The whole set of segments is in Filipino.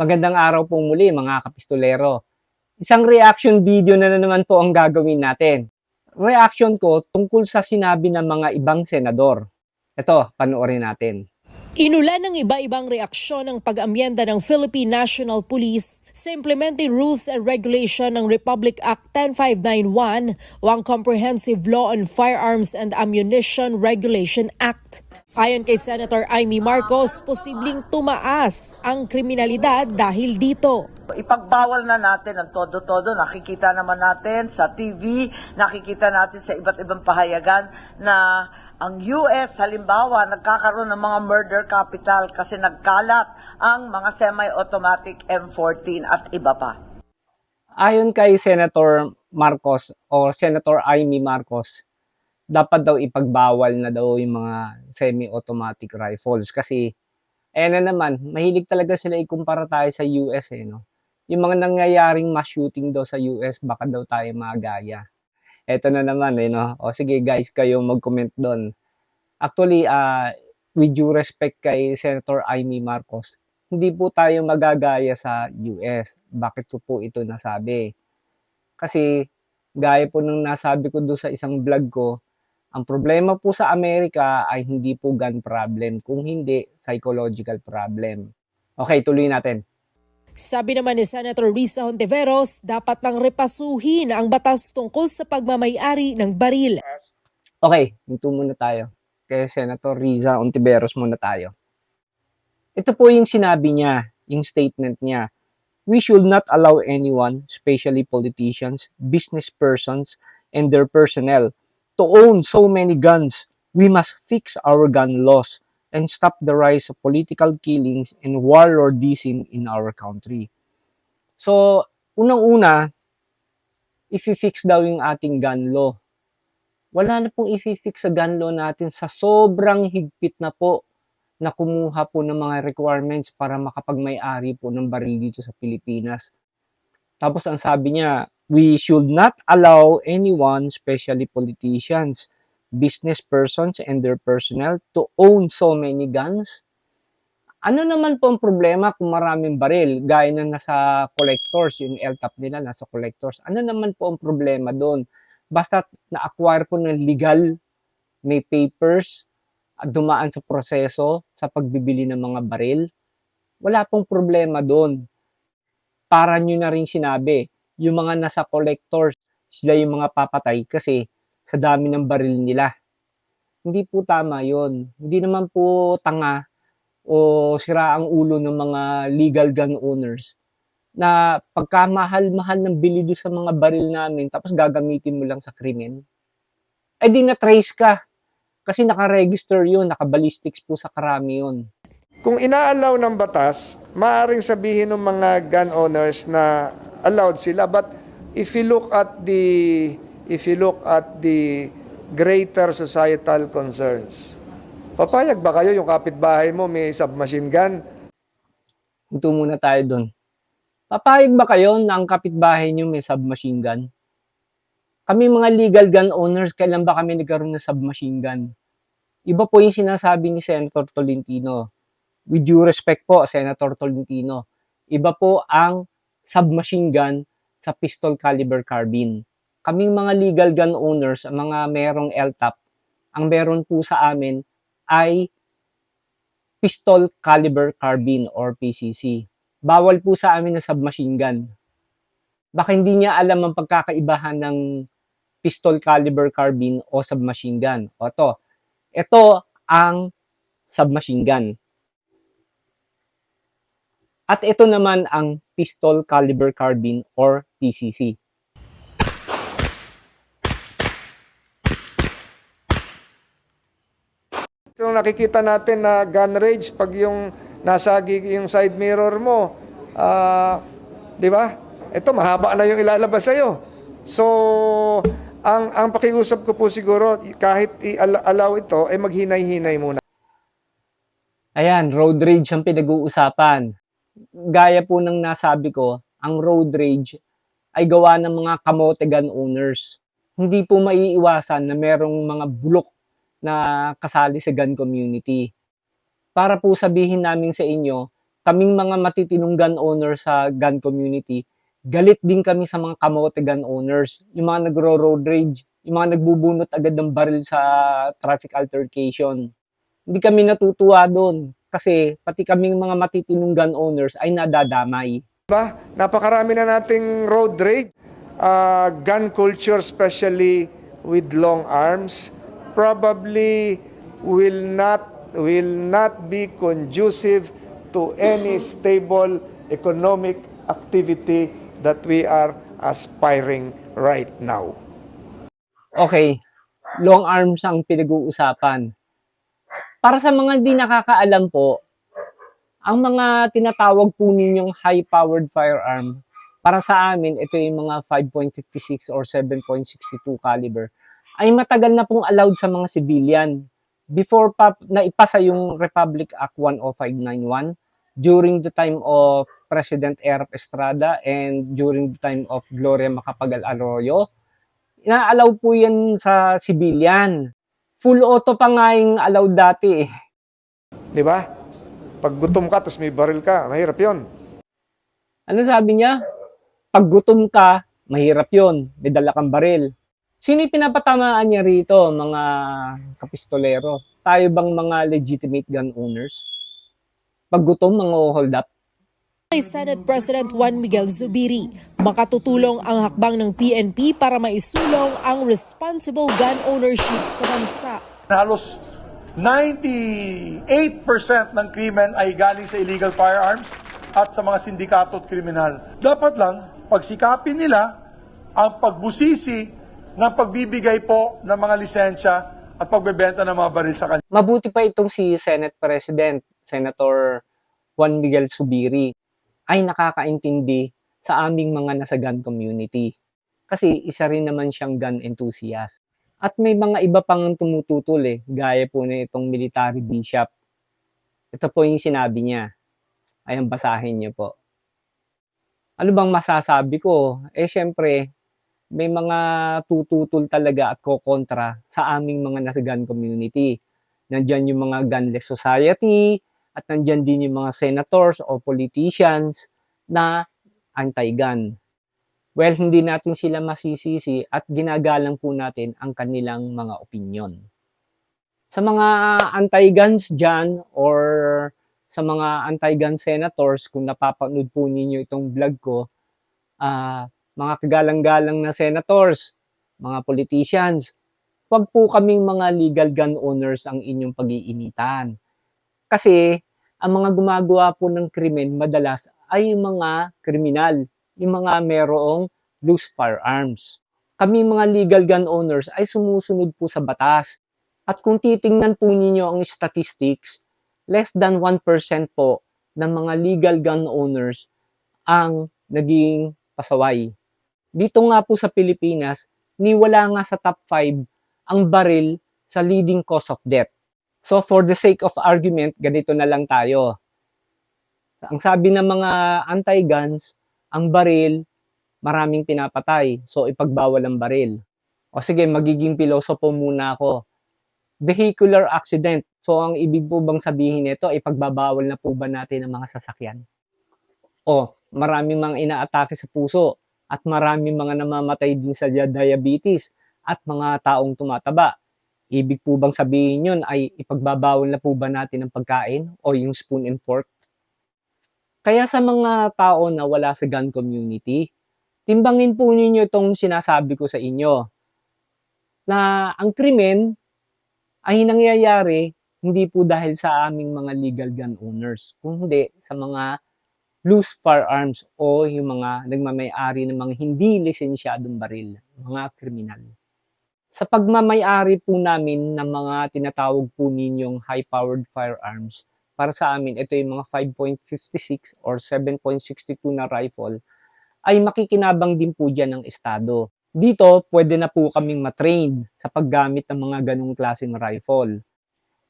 Magandang araw po muli mga kapistolero. Isang reaction video na, na naman po ang gagawin natin. Reaction ko tungkol sa sinabi ng mga ibang senador. Ito, panoorin natin. Inulan ng iba-ibang reaksyon ng pag-amyenda ng Philippine National Police sa Implementing Rules and Regulation ng Republic Act 10591 o ang Comprehensive Law on Firearms and Ammunition Regulation Act. Ayon kay Senator Amy Marcos, posibleng tumaas ang kriminalidad dahil dito. Ipagbawal na natin ang todo-todo. Nakikita naman natin sa TV, nakikita natin sa iba't ibang pahayagan na ang US, halimbawa, nagkakaroon ng mga murder capital kasi nagkalat ang mga semi-automatic M14 at iba pa. Ayon kay Senator Marcos o Senator Amy Marcos, dapat daw ipagbawal na daw yung mga semi-automatic rifles kasi ayan na naman, mahilig talaga sila ikumpara tayo sa US eh, no? Yung mga nangyayaring mass shooting daw sa US, baka daw tayo magaya. Eto na naman eh, no? O sige guys, kayo mag-comment doon. Actually, ah, with due respect kay Senator Amy Marcos, hindi po tayo magagaya sa US. Bakit ko po ito nasabi? Kasi, gaya po nung nasabi ko doon sa isang vlog ko, ang problema po sa Amerika ay hindi po gun problem, kung hindi, psychological problem. Okay, tuloy natin. Sabi naman ni Senator Risa Hontiveros, dapat nang repasuhin ang batas tungkol sa pagmamayari ng baril. Okay, hinto muna tayo. Kay Senator Riza Ontiveros muna tayo. Ito po yung sinabi niya, yung statement niya. We should not allow anyone, especially politicians, business persons, and their personnel, to own so many guns. We must fix our gun laws and stop the rise of political killings and warlordism in our country. So, unang-una, if fix daw yung ating gun law, wala na pong i-fix sa gun law natin sa sobrang higpit na po na kumuha po ng mga requirements para makapagmay-ari po ng baril dito sa Pilipinas. Tapos ang sabi niya, we should not allow anyone, especially politicians, business persons and their personnel to own so many guns. Ano naman po ang problema kung maraming baril, gaya na nasa collectors, yung LTAP nila nasa collectors. Ano naman po ang problema doon? Basta na-acquire po ng legal, may papers, dumaan sa proseso sa pagbibili ng mga baril, wala pong problema doon. Para nyo na rin sinabi, yung mga nasa collectors, sila yung mga papatay kasi sa dami ng baril nila. Hindi po tama yon. Hindi naman po tanga o sira ang ulo ng mga legal gun owners na pagkamahal-mahal ng bili doon sa mga baril namin tapos gagamitin mo lang sa krimen, eh di na-trace ka. Kasi naka-register yun, naka-ballistics po sa karami yun. Kung inaalaw ng batas, maaaring sabihin ng mga gun owners na allowed sila but if you look at the if you look at the greater societal concerns. Papayag ba kayo yung kapitbahay mo may submachine gun? Hinto muna tayo doon. Papayag ba kayo na ang kapitbahay nyo may submachine gun? Kami mga legal gun owners, kailan ba kami nagkaroon ng submachine gun? Iba po yung sinasabi ni Senator Tolentino. With due respect po, Senator Tolentino. Iba po ang submachine gun sa pistol caliber carbine. Kaming mga legal gun owners, ang mga merong LTAP, ang meron po sa amin ay pistol caliber carbine or PCC. Bawal po sa amin na submachine gun. Baka hindi niya alam ang pagkakaibahan ng pistol caliber carbine o submachine gun. O to, ito ang submachine gun. At ito naman ang pistol caliber carbine or PCC. Yung nakikita natin na gun rage pag yung nasagi yung side mirror mo, ah, 'di ba? Ito mahaba na yung ilalabas sa So, ang ang pakiusap ko po siguro kahit i-allow ito ay maghinay-hinay muna. Ayan, road rage ang pinag-uusapan. Gaya po ng nasabi ko, ang road rage ay gawa ng mga kamote gun owners. Hindi po maiiwasan na merong mga bulok na kasali sa gun community. Para po sabihin namin sa inyo kaming mga matitinong gun owner sa gun community, galit din kami sa mga kamote gun owners, yung mga nagro-road rage, yung mga nagbubunot agad ng baril sa traffic altercation. Hindi kami natutuwa doon kasi pati kaming mga matitinong gun owners ay nadadamay. Diba? Napakarami na nating road rage, uh, gun culture especially with long arms probably will not will not be conducive to any stable economic activity that we are aspiring right now. Okay, long arms ang pinag-uusapan. Para sa mga di nakakaalam po, ang mga tinatawag po ninyong high-powered firearm, para sa amin, ito yung mga 5.56 or 7.62 caliber, ay matagal na pong allowed sa mga civilian. Before pa naipasa yung Republic Act 10591, during the time of President Erap Estrada and during the time of Gloria Macapagal Arroyo, ina-allow po yan sa civilian. Full auto pa nga yung allowed dati eh. Di ba? Pag gutom ka, tapos may baril ka, mahirap yon. Ano sabi niya? Pag gutom ka, mahirap yon. May dala kang baril. Sino yung pinapatamaan niya rito, mga kapistolero? Tayo bang mga legitimate gun owners? Pag gutom, mga hold up? Kay Senate President Juan Miguel Zubiri, makatutulong ang hakbang ng PNP para maisulong ang responsible gun ownership sa bansa. halos 98% ng krimen ay galing sa illegal firearms at sa mga sindikato at kriminal. Dapat lang pagsikapin nila ang pagbusisi ng pagbibigay po ng mga lisensya at pagbebenta ng mga baril sa kanila. Mabuti pa itong si Senate President, Senator Juan Miguel Subiri, ay nakakaintindi sa aming mga nasa gun community. Kasi isa rin naman siyang gun enthusiast. At may mga iba pang tumututol eh, gaya po na itong military bishop. Ito po yung sinabi niya. Ayan, basahin niyo po. Ano bang masasabi ko? Eh, syempre, may mga tututol talaga at kokontra sa aming mga nasa gun community. Nandyan yung mga gunless society, at nandyan din yung mga senators o politicians na anti-gun. Well, hindi natin sila masisisi at ginagalang po natin ang kanilang mga opinion. Sa mga anti-guns dyan or sa mga anti-gun senators, kung napapanood po ninyo itong vlog ko, ah mga kagalang-galang na senators, mga politicians, wag po kaming mga legal gun owners ang inyong pag-iinitan. Kasi ang mga gumagawa po ng krimen madalas ay yung mga kriminal, yung mga merong loose firearms. Kami mga legal gun owners ay sumusunod po sa batas. At kung titingnan po ninyo ang statistics, less than 1% po ng mga legal gun owners ang naging pasaway. Dito nga po sa Pilipinas, niwala nga sa top 5 ang baril sa leading cause of death. So for the sake of argument, ganito na lang tayo. Ang sabi ng mga anti-guns, ang baril, maraming pinapatay. So ipagbawal ang baril. O sige, magiging pilosopo muna ako. Vehicular accident. So ang ibig po bang sabihin nito, ipagbabawal na po ba natin ang mga sasakyan? O, maraming mga inaatake sa puso at maraming mga namamatay din sa diabetes at mga taong tumataba. Ibig po bang sabihin yun ay ipagbabawal na po ba natin ang pagkain o yung spoon and fork? Kaya sa mga tao na wala sa gun community, timbangin po ninyo itong sinasabi ko sa inyo na ang krimen ay nangyayari hindi po dahil sa aming mga legal gun owners, kundi sa mga loose firearms o yung mga nagmamayari ng mga hindi lisensyadong baril, mga kriminal. Sa pagmamayari po namin ng mga tinatawag po ninyong high-powered firearms, para sa amin, ito yung mga 5.56 or 7.62 na rifle, ay makikinabang din po dyan ng Estado. Dito, pwede na po kaming matrain sa paggamit ng mga ganong klaseng rifle.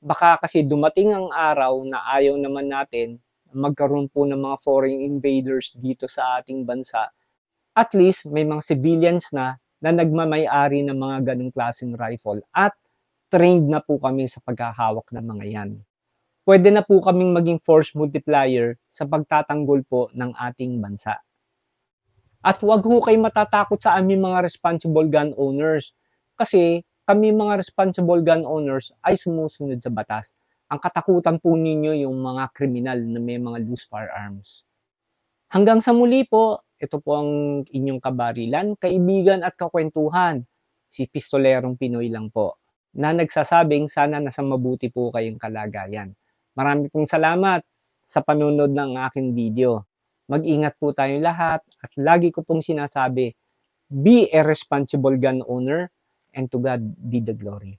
Baka kasi dumating ang araw na ayaw naman natin magkaroon po ng mga foreign invaders dito sa ating bansa. At least, may mga civilians na na nagmamayari ng mga ganong klaseng rifle at trained na po kami sa paghahawak ng mga yan. pwede na po kaming maging force multiplier sa pagtatanggol po ng ating bansa. At huwag ho kayo matatakot sa aming mga responsible gun owners kasi kami mga responsible gun owners ay sumusunod sa batas. Ang katakutan po ninyo yung mga kriminal na may mga loose firearms. Hanggang sa muli po, ito po ang inyong kabarilan, kaibigan at kakwentuhan. Si Pistolerong Pinoy lang po na nagsasabing sana nasa mabuti po kayong kalagayan. Marami pong salamat sa panonood ng aking video. Mag-ingat po tayong lahat at lagi ko pong sinasabi, be a responsible gun owner and to God be the glory.